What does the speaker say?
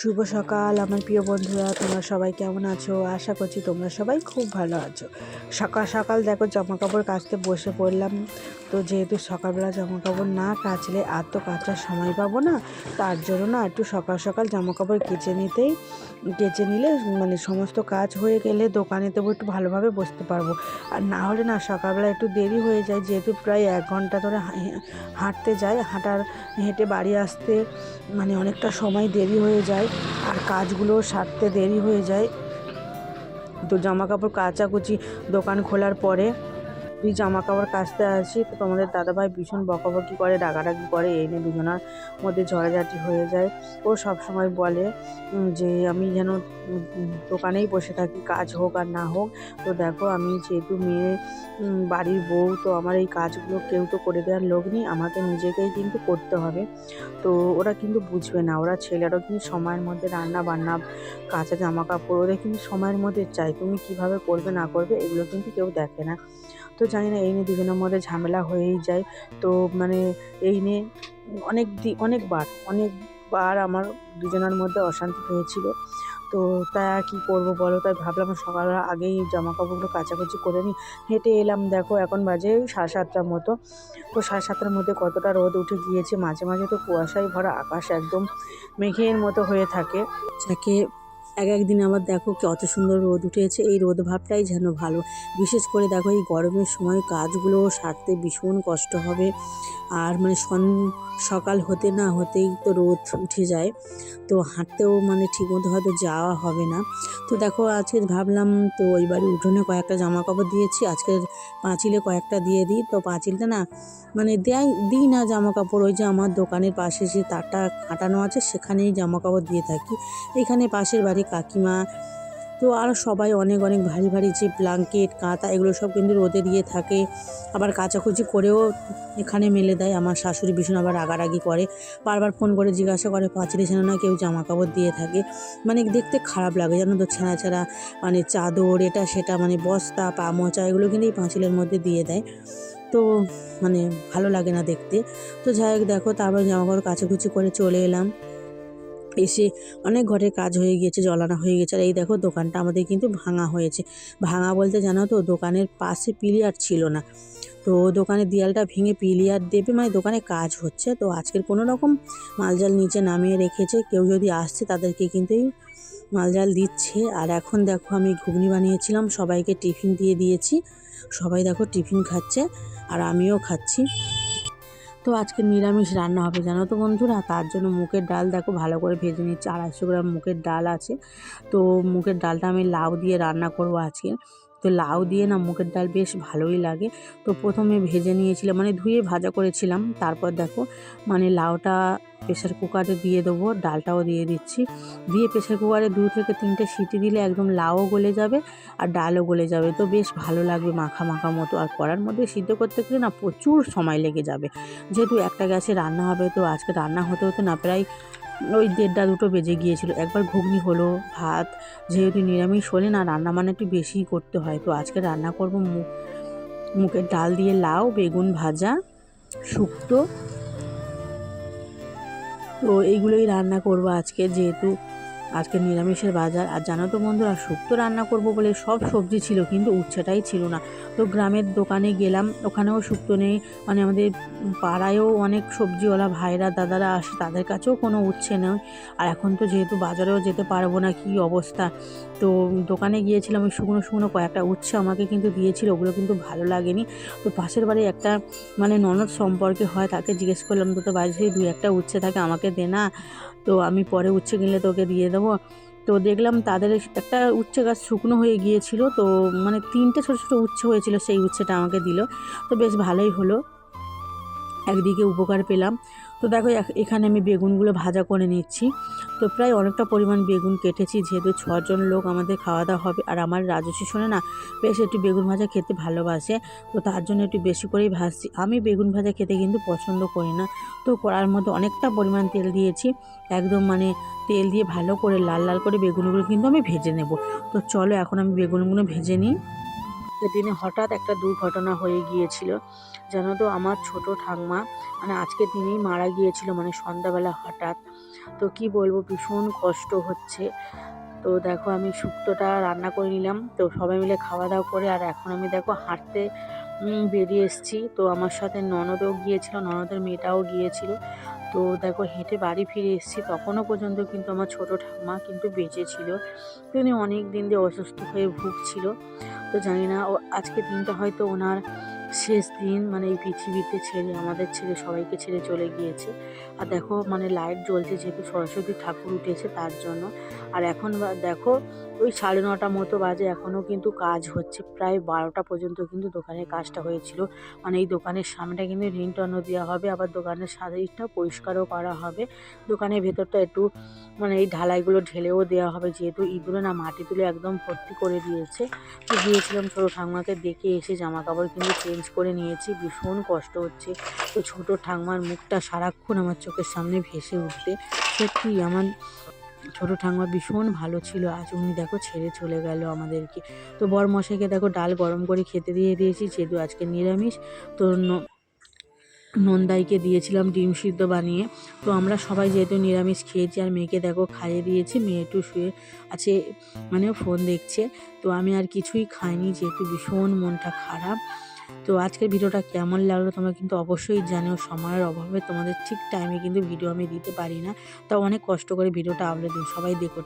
শুভ সকাল, আমার প্রিয় বন্ধুরা, তোমরা সবাই কেমন আছো? আশা করছি তোমরা সবাই খুব ভালো আছো। সকাল সকাল দেখো জামা কাপড় কাচতে বসে পড়লাম। তো যেহেতু সকালবেলা জামা কাপড় না কাচলে আর তো কাচার সময় পাবো না, তার জন্য না একটু সকাল সকাল জামা কাপড় কেচে নিতেই কেচে নিলে মানে সমস্ত কাজ হয়ে গেলে দোকানে তবু একটু ভালোভাবে বসতে পারব। আর না হলে না সকালবেলা একটু দেরি হয়ে যায়, যেহেতু প্রায় এক ঘণ্টা ধরে হাঁটতে যায় হাঁটার, হেঁটে বাড়ি আসতে মানে অনেকটা সময় দেরি হয়ে যায়। আর কাজগুলো সারতে দেরি হয়ে যায়। তো জামা কাপড় কাচাকুচি দোকান খোলার পরে এই জামা কাপড় কাচতে আসি তো তোমাদের দাদাভাই ভীষণ বকাবকি করে, রাগারাগি করে, এই নিয়ে দুজনার মধ্যে ঝড়াঝাটি হয়ে যায়। ও সব সময় বলে যে আমি যেন দোকানেই বসে থাকি, কাজ হোক আর না হোক। তো দেখো, আমি যেহেতু মেয়ে বাড়ির বউ, তো আমার এই কাজগুলো কেউ তো করে দেওয়ার লোক নেই, আমাকে নিজেকেই কিন্তু করতে হবে। তো ওরা কিন্তু বুঝবে না, ওরা ছেলেরাও কিন্তু সময়ের মধ্যে রান্না বান্না কাঁচা জামা কাপড় ওরা কিন্তু সময়ের মধ্যে চাই, তুমি কীভাবে করবে না করবে, এগুলো কিন্তু কেউ দেখে না। তো জানি না, এই নিয়ে দুজনের মধ্যে ঝামেলা হয়েই যায়। তো মানে এই নিয়ে অনেক দি, অনেকবার অনেকবার আমার দুজনের মধ্যে অশান্তি হয়েছিল। তো আর কী করব বলো? তাই ভাবলাম সকালবেলা আগেই জামা কাপড়গুলো কাচাকুচি করে নিই। হেঁটে এলাম, দেখো এখন বাজে সাড়ে সাতটার মতো। তো সাড়ে সাতটার মধ্যে কতটা রোদ উঠে গিয়েছে, মাঝে মাঝে তো কুয়াশায় ভরা আকাশ একদম মেঘের মতো হয়ে থাকে। যাকে এক একদিন আবার দেখো কত সুন্দর রোদ উঠেছে। এই রোদ ভাবটাই যেন ভালো। বিশেষ করে দেখো এই গরমের সময় কাজগুলো সারতে ভীষণ কষ্ট হবে। আর মানে সন, সকাল হতে না হতেই তো রোদ উঠে যায়। তো হাঁটতেও মানে ঠিকমতো হয়তো যাওয়া হবে না। তো দেখো আজকে ভাবলাম তো ওই বাড়ি উঠোনে কয়েকটা জামা কাপড় দিয়েছি। আজকে পাঁচিলে কয়েকটা দিয়ে দিই। তো পাঁচিলটা না মানে দেয় দিই না জামা কাপড় ওই যে আমার দোকানের পাশে যে তারটা কাটানো আছে, সেখানেই জামা কাপড় দিয়ে থাকি। এখানে পাশের বাড়ি কাকিমা। তো আরও সবাই অনেক অনেক ভারী ভারী যে ব্ল্যাঙ্কেট কাঁথা, এগুলো সব কিন্তু রোদে দিয়ে থাকে। আবার কাচাকুচি করেও এখানে মেলে দেয়। আমার শাশুড়ি ভীষণ আবার রাগারাগি করে। বারবার ফোন করে, জিজ্ঞাসা করে, পাঁচিলে যেন না কেউ জামা কাপড় দিয়ে থাকে। মানে দেখতে খারাপ লাগে, জানো তো ছেঁড়া ছেঁড়া মানে চাদর, এটা, সেটা মানে বস্তা, পা মোচা, এগুলো কিন্তু এই পাঁচিলের মধ্যে দিয়ে দেয়। তো মানে ভালো লাগে না দেখতে। তো যাই হোক, দেখো, তারপর জামা কাপড় কাচাকুচি করে চলে এলাম। এসে অনেক ঘরের কাজ হয়ে গিয়েছে, জলানো হয়ে গেছে। আর এই দেখো দোকানটা আমাদের কিন্তু ভাঙা হয়েছে। ভাঙা বলতে জানো তো, দোকানের পাশে পিলিয়ার ছিল না। তো দোকানের দেয়ালটা ভেঙে পিলিয়ার দেবে মানে দোকানে কাজ হচ্ছে। তো আজকের কোনো রকম মালজাল নিচে নামিয়ে রেখেছে। কেউ যদি আসছে তাদেরকে কিন্তু এই মালজাল দিচ্ছে। আর এখন দেখো আমি ঘুগনি বানিয়েছিলাম, সবাইকে টিফিন দিয়ে দিয়েছি। সবাই দেখো টিফিন খাচ্ছে, আর আমিও খাচ্ছি। তো আজকে নিরামিষ রান্না হবে, জানো তো বন্ধুরা? তার জন্য মুগের ডাল দেখো ভালো করে ভেজে নিচ্ছে। আড়াইশো গ্রাম মুগের ডাল আছে। তো মুগের ডালটা আমি লাউ দিয়ে রান্না করব আজকে। তো লাউ দিয়ে না মুগের ডাল বেশ ভালোই লাগে। তো প্রথমে ভেজে নিয়েছিলাম মানে ধুয়ে ভাজা করেছিলাম। তারপর দেখো মানে লাউটা প্রেশার কুকারে দিয়ে দেবো, ডালটাও দিয়ে দিচ্ছি। দিয়ে প্রেশার কুকারে দু থেকে তিনটে সিটি দিলে একদম লাউও গলে যাবে আর ডালও গলে যাবে। তো বেশ ভালো লাগবে মাখা মাখা মতো। আর কড়ার মধ্যে সিদ্ধ করতে গেলে না প্রচুর সময় লেগে যাবে। যেহেতু একটা গ্যাসে রান্না হবে, তো আজকে রান্না হতে হতে না প্রায় ওই দেড়টা দুটো বেজে গিয়েছিল। একবার ঘুগনি হলো, ভাত, যেহেতু নিরামিষ, হলে না রান্না মানে একটু বেশিই করতে হয়। তো আজকে রান্না করব মুখ মুখের ডাল দিয়ে লাউ, বেগুন ভাজা, শুক্তো। তো এইগুলোই রান্না করব আজকে, যেহেতু আজকে নিরামিষের বাজার, আর জানো তো বন্ধুরা, শুক্তো রান্না করব বলে সব সবজি ছিল, কিন্তু উচ্ছেটাই ছিল না। তো গ্রামের দোকানে গেলাম, ওখানেও শুক্তো নেই মানে আমাদের পাড়ায়ও অনেক সবজিওয়ালা ভাইরা, দাদারা আসে, তাদের কাছেও কোনো উচ্ছে নেই। আর এখন তো যেহেতু বাজারেও যেতে পারব না, কী অবস্থা? তো দোকানে গিয়েছিলাম, ওই শুকনো শুকনো কয়েকটা উচ্ছে আমাকে কিন্তু দিয়েছিল, ওগুলো কিন্তু ভালো লাগেনি। তো পাশের বাড়ি একটা মানে ননদ সম্পর্কে হয়, তাকে জিজ্ঞেস করলাম তো তো বাড়ি থেকে দুই একটা উচ্ছে থাকে, আমাকে দে না। তো আমি পরে উচ্ছে কিনলে তোকে দিয়ে দেবো। তো দেখলাম তাদের একটা উচ্ছে গাছ শুকনো হয়ে গিয়েছিল, তো মানে তিনটে ছোটো ছোটো উচ্ছে হয়েছিল, সেই উচ্ছেটা আমাকে দিল। তো বেশ ভালোই হলো। একদিকে উপকার পেলাম। তো দেখো, এখ- এখানে আমি বেগুনগুলো ভাজা করে নিচ্ছি। তো প্রায় অনেকটা পরিমাণ বেগুন কেটেছি, যেহেতু ছজন লোক আমাদের খাওয়া দাওয়া হবে। আর আমার রাজস্বী শোনে না, বেশ একটু বেগুন ভাজা খেতে ভালোবাসে, তো তার জন্য একটু বেশি করেই ভাজছি। আমি বেগুন ভাজা খেতে কিন্তু পছন্দ করি না। তো কড়ার মধ্যে অনেকটা পরিমাণ তেল দিয়েছি, একদম মানে তেল দিয়ে ভালো করে, লাল লাল করে বেগুনগুলো কিন্তু আমি ভেজে নেব। তো চলো, এখন আমি বেগুনগুলো ভেজে নিই। সেদিনে হঠাৎ একটা দুর্ঘটনা হয়ে গিয়েছিল। জানো তো, আমার ছোট ঠাকমা মানে আজকের দিনেই মারা গিয়েছিল মানে সন্ধ্যাবেলা হঠাৎ। তো কি বলব, ভীষণ কষ্ট হচ্ছে। তো দেখো, আমি শুক্তোটা রান্না করে নিলাম। তো সবাই মিলে খাওয়া দাওয়া করে, আর এখন আমি দেখো হাঁটতে বেরিয়ে এসেছি। তো আমার সাথে ননদও গিয়েছিল, ননদের মেয়েটাও গিয়েছিল। তো দেখো, হেঁটে বাড়ি ফিরে এসেছি। তখনও পর্যন্ত কিন্তু আমার ছোট ঠাম্মা কিন্তু বেঁচে ছিল। তিনি অনেক দিন দিয়ে অসুস্থ হয়ে ভুগছিল। তো জানি না, ও আজকের দিনটা হয়তো ওনার শেষ দিন মানে এই পৃথিবীতে ছেড়ে, আমাদের ছেড়ে, সবাইকে ছেড়ে চলে গিয়েছে। আর দেখো মানে লাইট জ্বলছে যেহেতু সরস্বতী ঠাকুর উঠেছে তার জন্য। আর এখন দেখো ওই সাড়ে নটা মতো বাজে এখনও কিন্তু কাজ হচ্ছে। প্রায় বারোটা পর্যন্ত কিন্তু দোকানের কাজটা হয়েছিল। মানে এই দোকানের সামনেটা কিন্তু রিংটনও দেওয়া হবে, আবার দোকানের সাইডটা পরিষ্কারও করা হবে। দোকানের ভেতরটা একটু মানে এই ঢালাইগুলো ঢেলেও দেওয়া হবে, যেহেতু ইঁদুরে না মাটি তুলে একদম ভর্তি করে দিয়েছে। তো গিয়েছিলাম ছোটো ঠাকুমাকে দেখে এসে জামা কাপড় কিন্তু চেঞ্জ করে নিয়েছি, ভীষণ কষ্ট হচ্ছে। তো ছোটো ঠাকুমার মুখটা সারাক্ষণ আমার চোখের সামনে ভেসে উঠতে সত্যি আমার ছোটো ঠাকুমা ভীষণ ভালো ছিল। আজ উনি দেখো ছেড়ে চলে গেল আমাদেরকে। তো বর মশাইকে দেখো ডাল গরম করে খেতে দিয়ে দিয়েছি। যেহেতু আজকে নিরামিষ। তো নন্দাইকে দিয়েছিলাম ডিম সিদ্ধ বানিয়ে। তো আমরা সবাই যেহেতু নিরামিষ খেয়েছি আর মেয়েকে দেখো খাইয়ে দিয়েছি, মেয়ে একটু শুয়ে আছে মানে ফোন দেখছে। তো আমি আর কিছুই খাইনি, যেহেতু ভীষণ মনটা খারাপ। তো আজকের ভিডিওটা কেমন লাগল তোমরা কিন্তু অবশ্যই জানো সময়ের অভাবে তোমাদের ঠিক টাইমে কিন্তু ভিডিও আমি দিতে পারি না। তা অনেক কষ্ট করে ভিডিওটা আপলোড দিই সবাই দেখো